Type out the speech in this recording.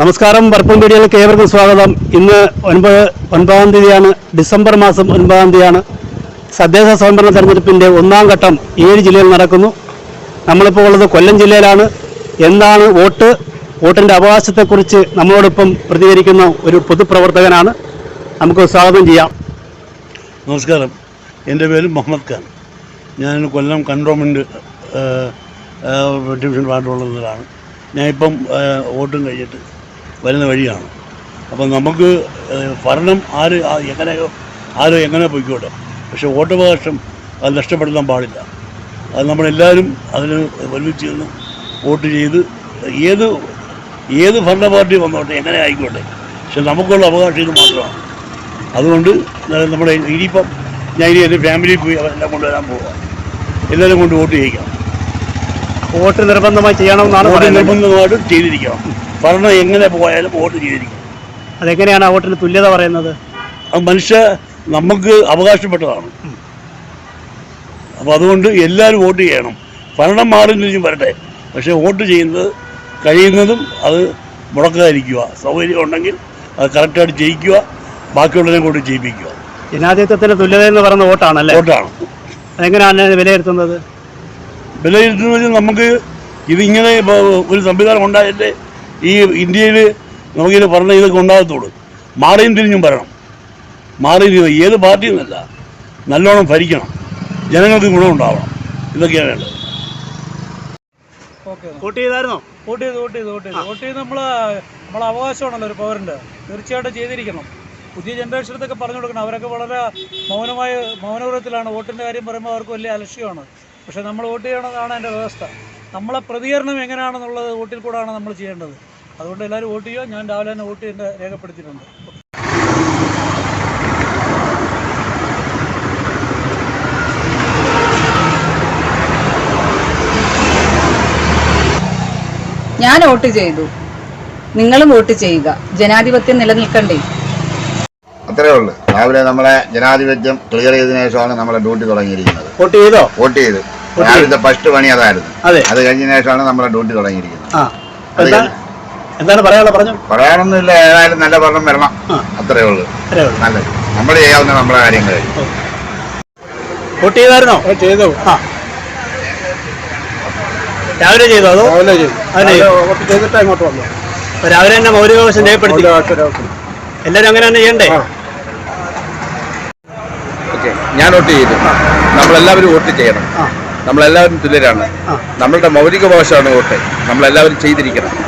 നമസ്കാരം പർപ്പം വീഡിയോയിലേക്ക് ഏവർക്കും സ്വാഗതം. ഇന്ന് ഒൻപത് ഒൻപതാം തീയതിയാണ് ഡിസംബർ മാസം ഒൻപതാം തീയതിയാണ്. തദ്ദേശ സ്വയംഭരണ തെരഞ്ഞെടുപ്പിന്റെ ഒന്നാം ഘട്ടം ഏഴ് ജില്ലയിൽ നടക്കുന്നു. നമ്മളിപ്പോൾ ഉള്ളത് കൊല്ലം ജില്ലയിലാണ്. എന്താണ് വോട്ട്? വോട്ടിന്റെ അവകാശത്തെക്കുറിച്ച് നമ്മളോടൊപ്പം പ്രതികരിക്കുന്ന ഒരു പൊതുപ്രവർത്തകനാണ്. നമുക്ക് സ്വാഗതം ചെയ്യാം. നമസ്കാരം. എന്റെ പേര് മുഹമ്മദ് ഖാൻ. ഞാൻ കൊല്ലം കൺട്രോൺമെന്റ് ഡിവിഷൻ വാർഡുള്ളതിലാണ് ഞാനിപ്പം വോട്ടും കഴിഞ്ഞിട്ട് വരുന്ന വഴിയാണ്. അപ്പം നമുക്ക് ഭരണം ആര് എങ്ങനെ ആരോ എങ്ങനെ പൊയ്ക്കോട്ടെ? പക്ഷേ വോട്ടവകാശം അത് നഷ്ടപ്പെടുത്താൻ പാടില്ല. അത് നമ്മളെല്ലാവരും അതിന് ഒരുമിച്ച് നിന്ന് വോട്ട് ചെയ്ത് ഏത് ഏത് ഭരണ പാർട്ടി വന്നോട്ടെ എങ്ങനെ ആയിക്കോട്ടെ. പക്ഷെ നമുക്കുള്ള അവകാശം ഇത് മാത്രമാണ്. അതുകൊണ്ട് നമ്മുടെ ഇനിയിപ്പം ഞാൻ ഇനി എന്റെ ഫാമിലിയിൽ പോയി അവരെല്ലാം കൊണ്ടുവരാൻ പോവാം. എല്ലാവരും കൊണ്ട് വോട്ട് ചെയ്യിക്കാം. വോട്ട് നിർബന്ധമായി ചെയ്യണമെന്നാണ് നിർബന്ധമായിട്ടും ചെയ്തിരിക്കണം. ഭരണം എങ്ങനെ പോയാലും വോട്ട് ചെയ്തിരിക്കും. അതെങ്ങനെയാണ് ആ വോട്ടിന് തുല്യത പറയുന്നത്? അത് മനുഷ്യ നമുക്ക് അവകാശപ്പെട്ടതാണ്. അപ്പോൾ അതുകൊണ്ട് എല്ലാവരും വോട്ട് ചെയ്യണം. ഭരണം മാറി വരട്ടെ. പക്ഷേ വോട്ട് ചെയ്യുന്നത് കഴിയുന്നതും അത് മുടക്കാതിരിക്കുക. സൗകര്യം ഉണ്ടെങ്കിൽ അത് കറക്റ്റായിട്ട് ജയിക്കുക. ബാക്കിയുള്ളതിനെ കൊണ്ട് ജയിപ്പിക്കുക. ജനാധിപത്യത്തിന് തുല്യത എന്ന് പറയുന്ന വോട്ടാണല്ലേ? വോട്ടാണ്. അതെങ്ങനെയാണ് വിലയിരുത്തുന്നത്? വിലയിരുത്തുന്നത് നമുക്ക് ഇതിങ്ങനെ ഒരു സംവിധാനം ഉണ്ടായാലേ ഈ ഇന്ത്യയിൽ നമുക്കിത് പറഞ്ഞ ഇതൊക്കെ ഉണ്ടാകത്തുള്ളൂ. മാറിയും തിരിഞ്ഞും വരണം. മാറിയും തിരിഞ്ഞു ഏത് പാർട്ടിയും നിന്നല്ല നല്ലോണം ഭരിക്കണം. ജനങ്ങൾക്ക് ഗുണമുണ്ടാവണം ഇതൊക്കെയാണ് വേണ്ടത് ഓക്കെ. വോട്ട് ചെയ്തായിരുന്നോ? വോട്ട് ചെയ്ത് വോട്ട് ചെയ്ത് വോട്ട് ചെയ്ത്. വോട്ട് ചെയ്ത് നമ്മൾ നമ്മളെ അവകാശമാണല്ലോ ഒരു പൗരന്റെ തീർച്ചയായിട്ടും ചെയ്തിരിക്കണം. പുതിയ ജനറേഷനത്തൊക്കെ പറഞ്ഞു കൊടുക്കണം. അവരൊക്കെ വളരെ മൗനമായ മൗനവ്രതത്തിലാണ്. വോട്ടിന്റെ കാര്യം പറയുമ്പോൾ അവർക്ക് വലിയ അലക്ഷ്യമാണ്. പക്ഷെ നമ്മൾ വോട്ട് ചെയ്യണമെന്നാണ് എന്റെ വ്യവസ്ഥ. നമ്മളെ പ്രതികരണം എങ്ങനെയാണെന്നുള്ളത് വോട്ടിൽ കൂടാണ് നമ്മൾ ചെയ്യേണ്ടത്. അതുകൊണ്ട് എല്ലാവരും വോട്ട് ചെയ്യുക. ഞാൻ രാവിലെ തന്നെ വോട്ട് ചെയ്യേണ്ട രേഖപ്പെടുത്തിയിട്ടുണ്ട്. ഞാൻ വോട്ട് ചെയ്തു. നിങ്ങളും വോട്ട് ചെയ്യുക. ജനാധിപത്യം നിലനിൽക്കണ്ടേ? അത്രേ ഉള്ളൂ. രാവിലെ നമ്മളെ ജനാധിപത്യം ക്ലിയർ ചെയ്തതിനു ശേഷമാണ് നമ്മളെ ഡ്യൂട്ടി തുടങ്ങിയിരിക്കുന്നത്. വോട്ട് ചെയ്തോ? വോട്ട് ചെയ്ത്. രാവിലത്തെ ഫസ്റ്റ് പണി അതായിരുന്നു. അതെ. അത് കഴിഞ്ഞ ശേഷമാണ് നമ്മളെ ഡ്യൂട്ടി തുടങ്ങിയിരിക്കുന്നത്. ആ. അത് എന്താണ് എന്താണ് പറയാനുള്ളത്? പറഞ്ഞു. പറയാനൊന്നുമില്ല. ഏതായാലും നല്ല ഭരണം വരണം. അത്രേ ഉള്ളൂ. അത്രേ ഉള്ളൂ. നല്ലത്. നമ്മൾ ചെയ്യാവുന്ന നമ്മളെ കാര്യങ്ങൾ വോട്ട് ചെയ്തായിരുന്നോ? ചെയ്തു. ആ. രാവിലെ ചെയ്തോ അതോ? രാവിലെ ചെയ്തു. അതിനെ വോട്ട് ചെയ്തിട്ട് അങ്ങോട്ട് വന്നു രാവിലെ തന്നെ മൗലികാവകാശം രേഖപ്പെടുത്തി എല്ലാവരും അങ്ങനെ തന്നെ ചെയ്യണ്ടേ? ഓക്കെ. ഞാൻ വോട്ട് ചെയ്തു. നമ്മളെല്ലാവരും വോട്ട് ചെയ്യണം. ആ. നമ്മളെല്ലാവരും തുല്യരാണ്. നമ്മളുടെ മൗലിക ഭാഷയാണ് വോട്ട്. നമ്മളെല്ലാവരും ചെയ്തിരിക്കണം.